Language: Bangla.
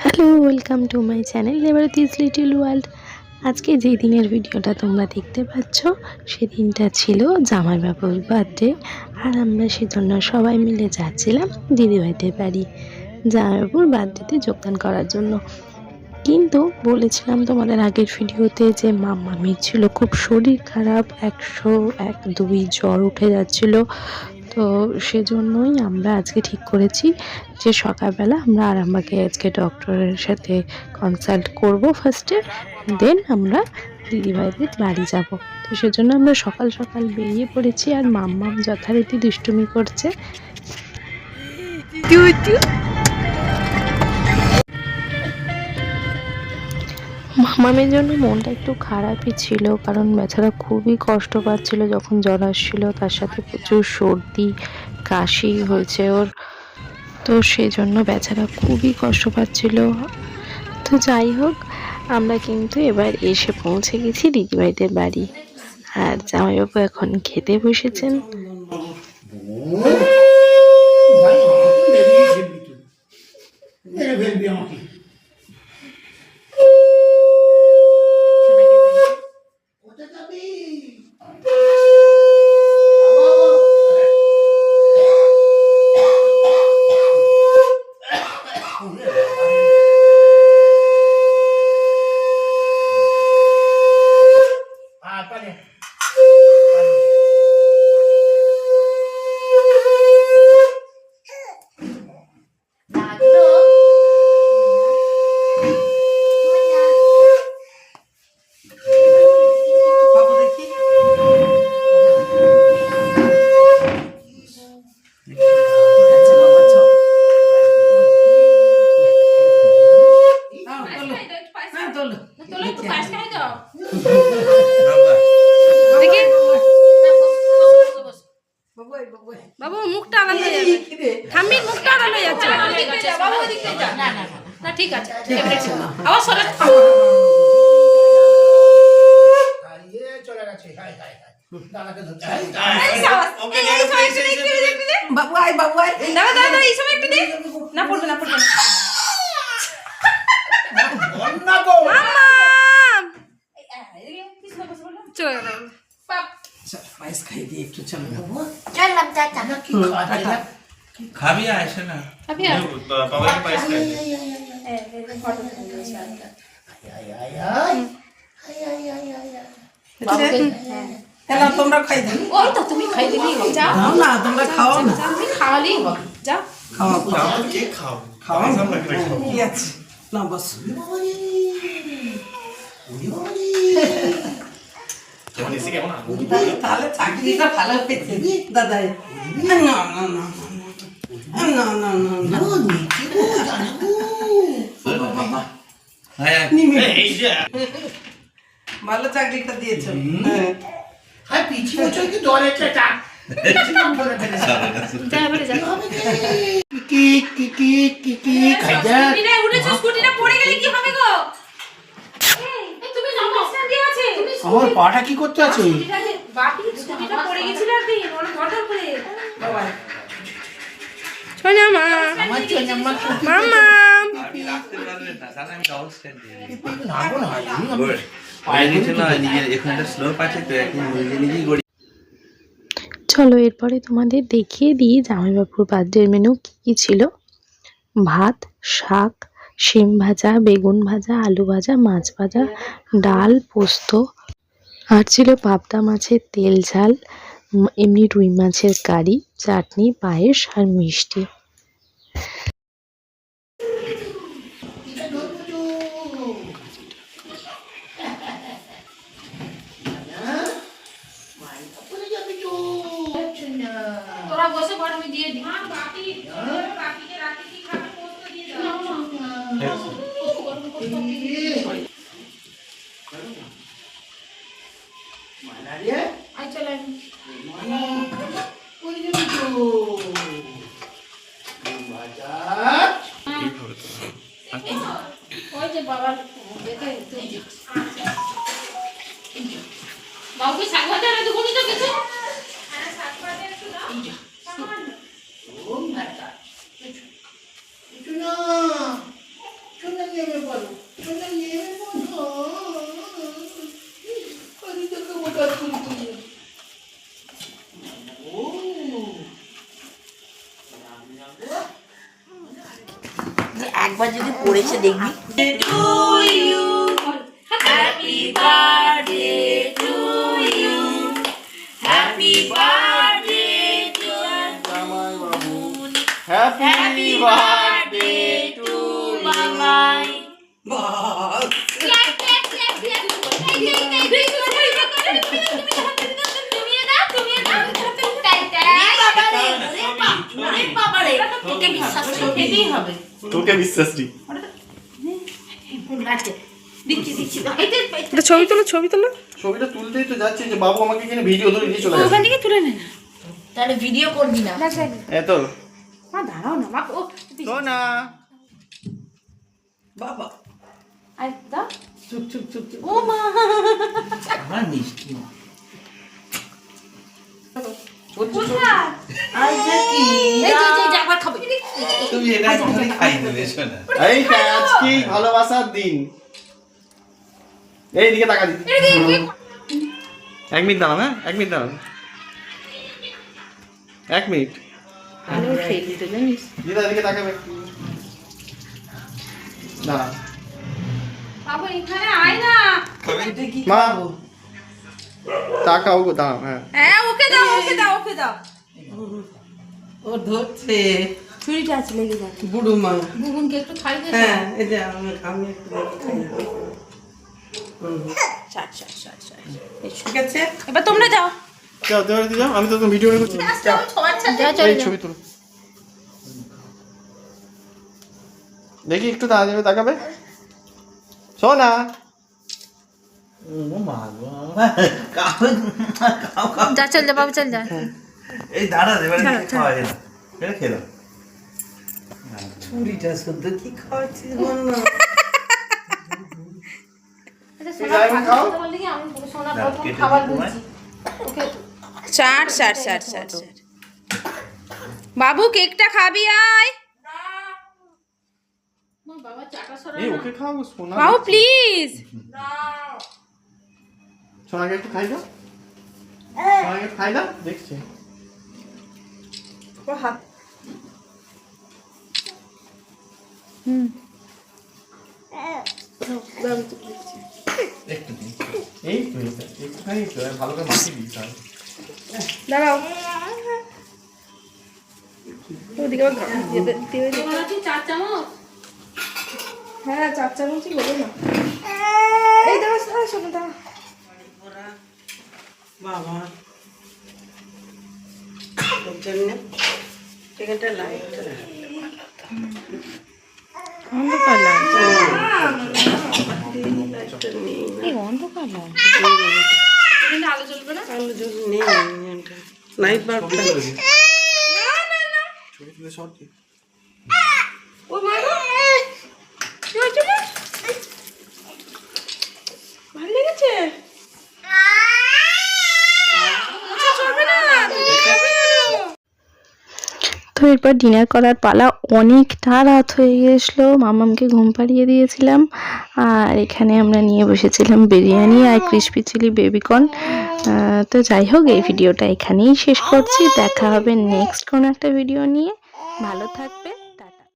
Hello welcome to my channel এবার দিস লিটিল ওয়ার্ল্ড আজকে যেই দিনের ভিডিওটা তোমরা দেখতে পাচ্ছ, সেদিনটা ছিল জামাই বাবুর বার্থডে আর আমরা সেজন্য সবাই মিলে যাচ্ছিলাম দিদিভাইদের বাড়ি জামাইবাবুর বার্থডেতে যোগদান করার জন্য। কিন্তু বলেছিলাম তোমাদের আগের ভিডিওতে যে মাম্মামির ছিল খুব শরীর খারাপ, একশো এক দুই জ্বর উঠে যাচ্ছিল তো সেজন্যই আমরা আজকে ঠিক করেছি যে সকালবেলা আমরা আরামবাগে আজকে ডক্টরের সাথে কনসাল্ট করব ফার্স্টে দেন আমরা দিদিভাইদের বাড়ি যাব। তো সেজন্য আমরা সকাল সকাল বেরিয়ে পড়েছি আর মাম্মাম যথারীতি দুষ্টুমি করছে। মামামের জন্য মনটা একটু খারাপই ছিল কারণ বেচারা খুবই কষ্ট পাচ্ছিল যখন জ্বর আসছিল তার সাথে প্রচুর সর্দি কাশি হয়েছে ওর তো সেই জন্য বেচারা খুবই কষ্ট পাচ্ছিল তো যাই হোক আমরা কিন্তু এবার এসে পৌঁছে গেছি দিদিভাইদের বাড়ি আর জামাইবাবু এখন খেতে বসেছেন না ঠিক আছে আবার সরে চলে গেছে হাই হাই হাই। বাবু আয় বাবু আয়। দাদা দাদা এই সময় একটু দে না পড়বে না পড়বে না বন্যা গো। মাম্মাম চলে গেল চল পায়েস খাই দিয়ে একটু চল বাবু কি খাচ্ছে না খাবি আসে না আর বাবার পায়েস খাই আয় আয় আয় তাহলে তোমরা খাই দিন ওই তো তুমি খাই দিবি যাও দাও না তোমরা খাও না তুমি খাওয়ালেই হবে যাও খাওয়া খাও খাও কে খাও খাওয়া আমরা খাই খাও কি আছে না বস কেমন এসে কেমন তাহলে চাকরিটা ভালো পেয়েছে দাদাই না না না ভালো চাকরিটা দিয়েছ হ্যাঁ। পিছি বছর কি দরে চাটা আমার পাটা কি করতে আছে? স্কুটিটা পড়ে গেছিল আর কি বাবা চলো এরপরে তোমাদের দেখিয়ে দিই জামাইবাবুর বার্থডের মেনু কি কি ছিল। ভাত শাক সিম ভাজা বেগুন ভাজা আলু ভাজা মাছ ভাজা ডাল পোস্ত। আর ছিল পাবদা মাছের তেল ঝাল। এমনি রুই মাছের কারি চাটনি পায়েস আর মিষ্টি। তোরা ওই যে বাবার বেতে তুই বাবুকে শাক ভাজা রাখতে তো কিছু? চুনা নিয়ে বলো চুনা নিয়ে বলো। একবার যদি পড়েছে দেখবি। তোকে বিশ্বাস করি। খেতেই হবে। তোকে বিশ্বাস দিচ্ছি এই যে এটা ছবি তোলো ছবি তোলো। ছবিটা তুলতেই তো যাচ্ছে যে বাবু আমাকে এখানে ভিডিও ধরে দিয়ে চলে ওখান থেকে তুলে নে। তাহলে ভিডিও করবি না। এত মা দাঁড়াও না মা ও সোনা বাবা। আর দাও চুপ চুপ চুপ চুপ। ও মা। আমার মিষ্টি কোথায় আচ্ছা কি এই যে যে যাবার খাবে তুমি এটা এখনই খাই দেবে সোনা এই আজকে ভালোবাসার দিন। এই দিকে তাকা দি এক মিনিট দাঁড়ান হ্যাঁ? এক মিনিট দাঁড়ান। এক মিনিট। দিদা এদিকে তাকাবে। দাঁড়ান। বাবু এখানে আয় না। এটা কি মা। খাব? তাকাও গো দাঁড়াও হ্যাঁ। হ্যাঁ ওকে দাও ওকে দাও ওকে দাও। ও ধরছে। ছুরিটা আছে লেগে যাবে। বুড়ো মা। বুবুনকে একটু খাই দে। হ্যাঁ এই যে আমি আমি একটু খাই হুম। ছাড় ছাড় ছাড় ছাড় ঠিক আছে? এবার তোমরা যাও। যাও দেওয়ার দি যাও। আমি তো ভিডিও করছি। ছবি তুলো। দেখি একটু যাবে তাকাবে? সোনা। যা চল যা বাবু চল যা। এই দাঁড়া কিছু খাওয়া যায় না। এটা খেয়ে দাও ছুরিটা শুদ্ধ কি খাওয়াচ্ছিস বল না? ছাড় ছাড় বাবু কেকটা খাবি আয়। বাবা প্লিজ সোনাকে একটু খাই দাও। সোনাকে খাই দাও দেখছি। একটু এই তো একটুখানি তো ভালো করে মাখিয়ে দিই তাহলে দাঁড়াও। ওদিকে চার চামচ? হ্যাঁ চার চামচই বলো না। এই দাঁড়া দাঁড়া শোনো দাঁড়া। বাবা। ওর জন্য এখানটা লাইট অন্ধকার লাগছে এই অন্ধকার লাগছে আলো জ্বলবে না? আলো জ্বল নেই বাল্বটা শর্ট দিই ও মা গো। কি হয়েছে রে? ভালো লেগেছে আচ্ছা, চলবে না তুমি খাবে না। তো এরপর ডিনার করার পালা অনেকটা রাত হয়ে গেছিল মামামকে ঘুম পাড়িয়ে দিয়েছিলাম। আর এখানে আমরা নিয়ে বসেছিলাম বিরিয়ানি আর ক্রিসপি চিলি বেবিকর্ন তো যাই হোক, এই ভিডিওটা এখানেই শেষ করছি। দেখা হবে নেক্সট কোনো একটা ভিডিও নিয়ে। ভালো থাকবে